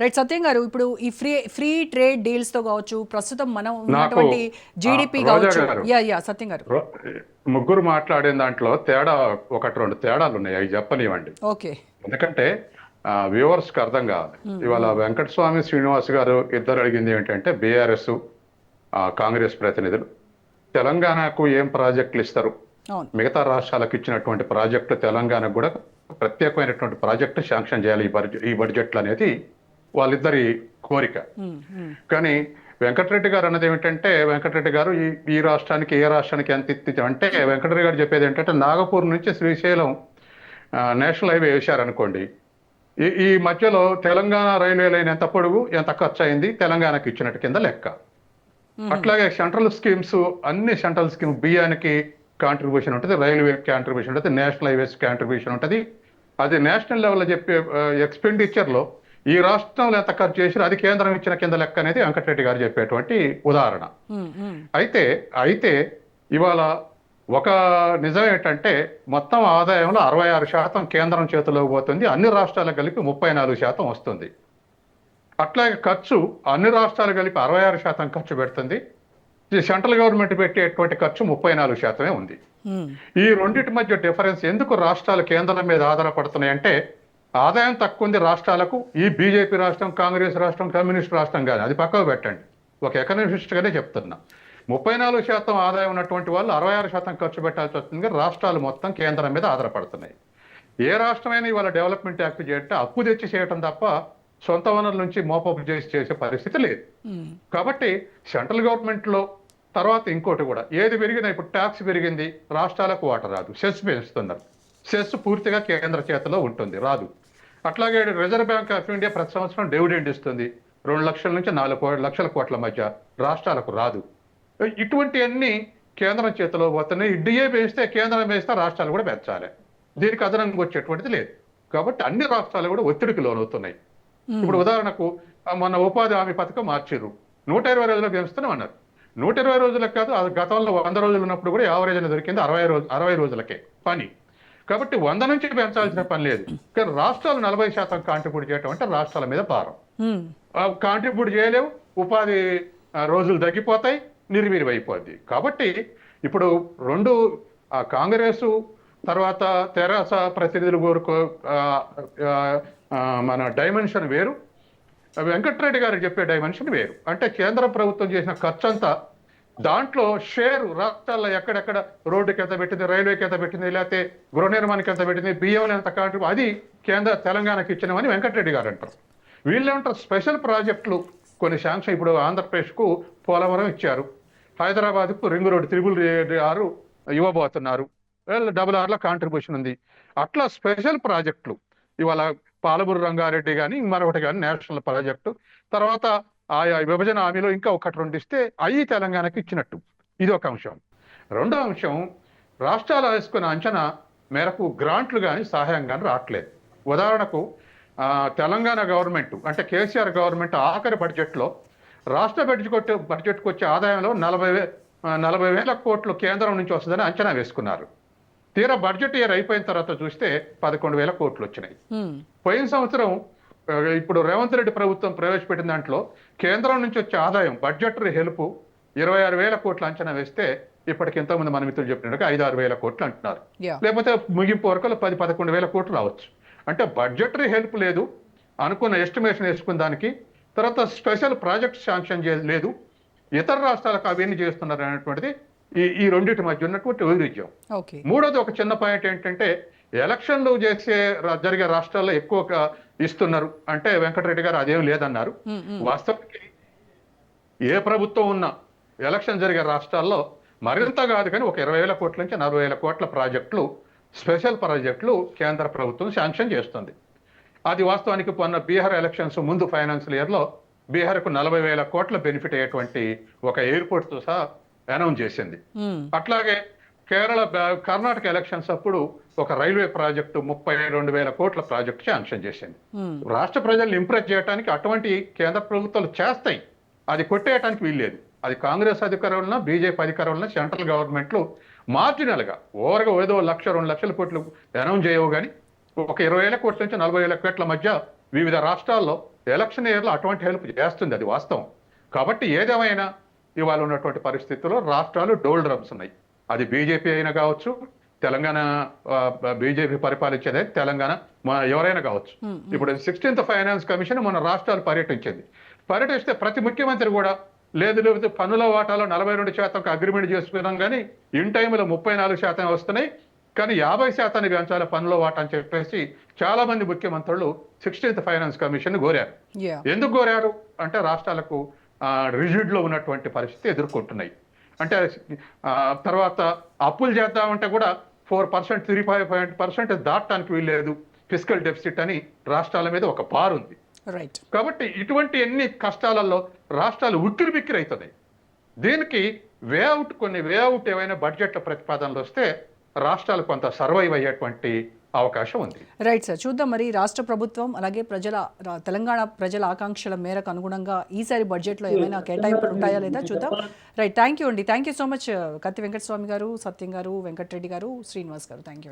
Right సత్యం గారు ఇప్పుడు ఈ ఫ్రీ ఫ్రీ ట్రేడ్ డీల్స్తో కావచ్చు ప్రస్తుతం మనం ఉన్నటువంటి జీడిపి కావచ్చు. యా యా సత్యం గారు. ముగ్గురు మాట్లాడిన దాంట్లో తేడా ఒకటి రెండు తేడాలు ఉన్నాయి అవి చెప్పనివ్వండి. ఓకే. ఎందుకంటే వ్యూవర్స్కి అర్థం కావాలి. ఇవాళ వెంకటస్వామి శ్రీనివాస్ గారు ఇద్దరు అడిగింది ఏంటంటే బీఆర్ఎస్ కాంగ్రెస్ ప్రతినిధులు తెలంగాణకు ఏం ప్రాజెక్టులు ఇస్తారు? మిగతా రాష్ట్రాలకు ఇచ్చినటువంటి ప్రాజెక్టు తెలంగాణకు కూడా ప్రత్యేకమైనటువంటి ప్రాజెక్టు శాంక్షన్ చేయాలి ఈ బడ్జెట్ ఈ బడ్జెట్లు అనేది వాళ్ళిద్దరి కోరిక. కానీ వెంకటరెడ్డి గారు అన్నది ఏమిటంటే వెంకటరెడ్డి గారు ఈ ఈ రాష్ట్రానికి ఏ రాష్ట్రానికి ఎంత ఇచ్చి అంటే వెంకటరెడ్డి గారు చెప్పేది ఏంటంటే నాగపూర్ నుంచి శ్రీశైలం నేషనల్ హైవే వేశారనుకోండి. ఈ ఈ మధ్యలో తెలంగాణ రైల్వే లైన్ ఎంత పొడుగు ఎంత ఖర్చు అయింది తెలంగాణకి ఇచ్చినట్టు కింద లెక్క. అట్లాగే సెంట్రల్ స్కీమ్స్ అన్ని సెంట్రల్ స్కీమ్ బియ్యానికి కాంట్రిబ్యూషన్ ఉంటుంది రైల్వే కాంట్రిబ్యూషన్ ఉంటుంది నేషనల్ హైవేస్ కాంట్రిబ్యూషన్ ఉంటుంది. అది నేషనల్ లెవెల్లో చెప్పే ఎక్స్పెండిచర్లో ఈ రాష్ట్రంలో ఎంత ఖర్చు చేసినా అది కేంద్రం ఇచ్చిన కింద లెక్క అనేది వెంకటరెడ్డి గారు చెప్పేటువంటి ఉదాహరణ. అయితే అయితే ఇవాళ ఒక నిజం ఏంటంటే మొత్తం ఆదాయంలో అరవై ఆరు శాతం కేంద్రం చేతిలోకి పోతుంది అన్ని రాష్ట్రాలకు కలిపి ముప్పై నాలుగు శాతం వస్తుంది. అట్లాగే ఖర్చు అన్ని రాష్ట్రాలు కలిపి అరవై ఆరు శాతం ఖర్చు పెడుతుంది. సెంట్రల్ గవర్నమెంట్ పెట్టేటువంటి ఖర్చు ముప్పై నాలుగు శాతమే ఉంది. ఈ రెండింటి మధ్య డిఫరెన్స్ ఎందుకు రాష్ట్రాలు కేంద్రం మీద ఆధారపడుతున్నాయంటే ఆదాయం తక్కువ ఉంది రాష్ట్రాలకు ఈ బీజేపీ రాష్ట్రం కాంగ్రెస్ రాష్ట్రం కమ్యూనిస్ట్ రాష్ట్రం కాదు. అది పక్కకు పెట్టండి. ఒక ఎకనామిస్ట్ గానే చెప్తున్నా. ముప్పై నాలుగు శాతం ఆదాయం ఉన్నటువంటి వాళ్ళు అరవై ఆరు శాతం ఖర్చు పెట్టాల్సి వస్తుంది. కానీ రాష్ట్రాలు మొత్తం కేంద్రం మీద ఆధారపడుతున్నాయి. ఏ రాష్ట్రమైనా ఇవాళ డెవలప్మెంట్ యాక్ట్ చేయంటే అప్పు తెచ్చి చేయటం తప్ప సొంత వనరుల నుంచి మోపపు చేసి చేసే పరిస్థితి లేదు. కాబట్టి సెంట్రల్ గవర్నమెంట్లో తర్వాత ఇంకోటి కూడా. ఏది పెరిగినా ఇప్పుడు ట్యాక్స్ పెరిగింది రాష్ట్రాలకు వాటర్ రాదు. సెస్ పెంచుతున్నారు. సెస్ పూర్తిగా కేంద్ర చేతిలో ఉంటుంది. రాదు. అట్లాగే రిజర్వ్ బ్యాంక్ ఆఫ్ ఇండియా ప్రతి సంవత్సరం డివిడెండ్ ఇస్తుంది. రెండు లక్షల నుంచి నాలుగు లక్షల కోట్ల మధ్య రాష్ట్రాలకు రాదు. ఇటువంటి అన్ని కేంద్రం చేతిలో పోతున్నాయి. డిఏ పెంచితే కేంద్రం వేస్తే రాష్ట్రాలు కూడా పెంచాలి. దీనికి అదనంగా వచ్చేటువంటిది లేదు. కాబట్టి అన్ని రాష్ట్రాలు కూడా ఒత్తిడికి లోనవుతున్నాయి. ఇప్పుడు ఉదాహరణకు ఆ, మొన్న ఉపాధి హామీ పథకం మార్చిర్రు. నూట ఇరవై రోజులకు పెంచుతున్నాం అన్నారు. నూట ఇరవై రోజులకు కాదు గతంలో వంద రోజులు ఉన్నప్పుడు కూడా యావరేజ్ అనేది దొరికింది అరవై రోజు అరవై రోజులకే పని. కాబట్టి వంద నుంచి పెంచాల్సిన పని లేదు. కానీ రాష్ట్రాలు నలభై శాతం కాంట్రిబ్యూట్ చేయటం అంటే రాష్ట్రాల మీద భారం. కాంట్రిబ్యూట్ చేయలేవు. ఉపాధి రోజులు తగ్గిపోతాయి నిర్వీర్యమైపోద్ది కాబట్టి ఇప్పుడు రెండు ఆ, కాంగ్రెస్ తర్వాత తెరాస ప్రతినిధులు కోరుకో మన డైమెన్షన్ వేరు. వెంకటరెడ్డి గారు చెప్పే డైమెన్షన్ వేరు. అంటే కేంద్ర ప్రభుత్వం చేసిన ఖర్చు అంతా దాంట్లో షేరు రాష్ట్రాల్లో ఎక్కడెక్కడ రోడ్డుకి ఎంత పెట్టింది రైల్వేకి ఎంత పెట్టింది లేకపోతే గృహ నిర్మాణానికి ఎంత పెట్టింది బియ్యం ఎంత కాంట్రి అది కేంద్ర తెలంగాణకి ఇచ్చినామని వెంకటరెడ్డి గారు అంటారు. వీళ్ళేమంటారు స్పెషల్ ప్రాజెక్టులు కొన్ని శాంక్షన్ ఇప్పుడు ఆంధ్రప్రదేశ్కు పోలవరం ఇచ్చారు. హైదరాబాద్కు రింగ్ రోడ్ త్రిబుల్ ఆరు ఇవ్వబోతున్నారు. వీళ్ళ డబుల్ ఆర్ల కాంట్రిబ్యూషన్ ఉంది. అట్లా స్పెషల్ ప్రాజెక్టులు ఇవాళ పాలమూరు రంగారెడ్డి కానీ మరొకటి కానీ నేషనల్ ప్రాజెక్టు. తర్వాత ఆయా విభజన హామీలో ఇంకా ఒకటి రెండు ఇస్తే అవి తెలంగాణకి ఇచ్చినట్టు. ఇది ఒక అంశం. రెండో అంశం రాష్ట్రాలు వేసుకున్న అంచనా మేరకు గ్రాంట్లు కానీ సహాయం కానీ రావట్లేదు. ఉదాహరణకు తెలంగాణ గవర్నమెంట్ అంటే కేసీఆర్ గవర్నమెంట్ ఆఖరి బడ్జెట్లో రాష్ట్ర బడ్జెట్ బడ్జెట్కి వచ్చే ఆదాయంలో నలభై నలభై వేల కోట్లు కేంద్రం నుంచి వస్తుందని అంచనా వేసుకున్నారు. తీరా బడ్జెట్ ఇయర్ అయిపోయిన తర్వాత చూస్తే పదకొండు వేల కోట్లు వచ్చినాయి. పోయిన సంవత్సరం ఇప్పుడు రేవంత్ రెడ్డి ప్రభుత్వం ప్రవేశపెట్టిన దాంట్లో కేంద్రం నుంచి వచ్చే ఆదాయం బడ్జెటరీ హెల్ప్ ఇరవై ఆరు వేల కోట్లు అంచనా వేస్తే ఇప్పటికి ఇంతకుముందు మన మిత్రులు చెప్పినట్టుగా ఐదు ఆరు వేల కోట్లు అంటున్నారు. లేకపోతే ముగింపు వరకు పది పదకొండు వేల కోట్లు రావచ్చు. అంటే బడ్జెటరీ హెల్ప్ లేదు అనుకున్న ఎస్టిమేషన్ వేసుకున్న దానికి తర్వాత స్పెషల్ ప్రాజెక్ట్ శాంక్షన్ లేదు ఇతర రాష్ట్రాలకు అవన్నీ చేస్తున్నారు అనేటువంటిది ఈ ఈ రెండింటి మధ్య ఉన్నటువంటి వైరుధ్యం. మూడోది ఒక చిన్న పాయింట్ ఏంటంటే ఎలక్షన్లు చేసే జరిగే రాష్ట్రాల్లో ఎక్కువ ఇస్తున్నారు. అంటే వెంకటరెడ్డి గారు అదేం లేదన్నారు. వాస్తవానికి ఏ ప్రభుత్వం ఉన్నా ఎలక్షన్ జరిగే రాష్ట్రాల్లో మరింత కాదు కానీ ఒక ఇరవై వేల కోట్ల నుంచి నలభై వేల కోట్ల ప్రాజెక్టులు స్పెషల్ ప్రాజెక్టులు కేంద్ర ప్రభుత్వం శాంక్షన్ చేస్తుంది. అది వాస్తవానికి మొన్న బీహార్ ఎలక్షన్స్ ముందు ఫైనాన్షియల్ ఇయర్లో బీహార్కు నలభై వేల కోట్ల బెనిఫిట్ అయ్యేటువంటి ఒక ఎయిర్పోర్ట్తో సహా అనౌన్స్ చేసింది. అట్లాగే కేరళ కర్ణాటక ఎలక్షన్స్ అప్పుడు ఒక రైల్వే ప్రాజెక్టు ముప్పై రెండు వేల కోట్ల ప్రాజెక్టు శాంక్షన్ చేసింది. రాష్ట్ర ప్రజల్ని ఇంప్రెస్ చేయడానికి అటువంటి కేంద్ర ప్రభుత్వాలు చేస్తాయి. అది కొట్టేయటానికి వీల్లేదు. అది కాంగ్రెస్ అధికారంలో బీజేపీ అధికారంలో సెంట్రల్ గవర్నమెంట్లు మార్జినల్గా ఓవర్గా ఏదో లక్ష రెండు లక్షల కోట్లు అనౌన్స్ చేయవు కానీ ఒక ఇరవై వేల కోట్ల నుంచి నలభై వేల కోట్ల మధ్య వివిధ రాష్ట్రాల్లో ఎలక్షన్ ఇయర్లో అటువంటి హెల్ప్ చేస్తుంది అది వాస్తవం. కాబట్టి ఏదేమైనా ఇవాళ ఉన్నటువంటి పరిస్థితుల్లో రాష్ట్రాలు డోల్ డ్రమ్స్ ఉన్నాయి. అది బీజేపీ అయినా కావచ్చు తెలంగాణ బీజేపీ పరిపాలించేదే తెలంగాణ మన ఎవరైనా కావచ్చు. ఇప్పుడు సిక్స్టీన్త్ ఫైనాన్స్ కమిషన్ మన రాష్ట్రాలు పర్యటించింది. పర్యటిస్తే ప్రతి ముఖ్యమంత్రి కూడా లేదు లేదు పన్నుల వాటాలో నలభై రెండు శాతం అగ్రిమెంట్ చేసుకున్నాం కానీ ఇన్ టైంలో ముప్పై నాలుగు శాతం వస్తున్నాయి. కానీ యాభై శాతాన్ని పెంచాలి పన్నుల వాటా అని చెప్పేసి చాలా మంది ముఖ్యమంత్రులు సిక్స్టీన్త్ ఫైనాన్స్ కమిషన్ కోరారు ఎందుకు కోరారు అంటే రాష్ట్రాలకు రిజిడ్లో ఉన్నటువంటి పరిస్థితి ఎదుర్కొంటున్నాయి. అంటే తర్వాత అప్పులు చేద్దామంటే కూడా four percent three five point percent దాటడానికి వీల్లేదు. ఫిజికల్ డెఫిసిట్ అని రాష్ట్రాల మీద ఒక బార్ ఉంది. రైట్ కాబట్టి ఇటువంటి ఎన్ని కష్టాలలో రాష్ట్రాలు ఉక్కిరి బిక్కిరి అవుతున్నాయి దీనికి వేఅవుట్ కొన్ని వేఅవుట్ ఏవైనా బడ్జెట్ ప్రతిపాదనలు వస్తే రాష్ట్రాలు కొంత సర్వైవ్ అయ్యేటువంటి అవకాశం ఉంది. రైట్ సార్ చూద్దాం మరి రాష్ట్ర ప్రభుత్వం అలాగే ప్రజల తెలంగాణ ప్రజల ఆకాంక్షల మేరకు అనుగుణంగా ఈసారి బడ్జెట్లో ఏమైనా కేటాయింపులు ఉంటాయా లేదా చూద్దాం. రైట్ థ్యాంక్ యూ అండి. Thank you so much Katti Venkataswamy garu సత్యం గారు వెంకటరెడ్డి గారు శ్రీనివాస్ గారు. Thank you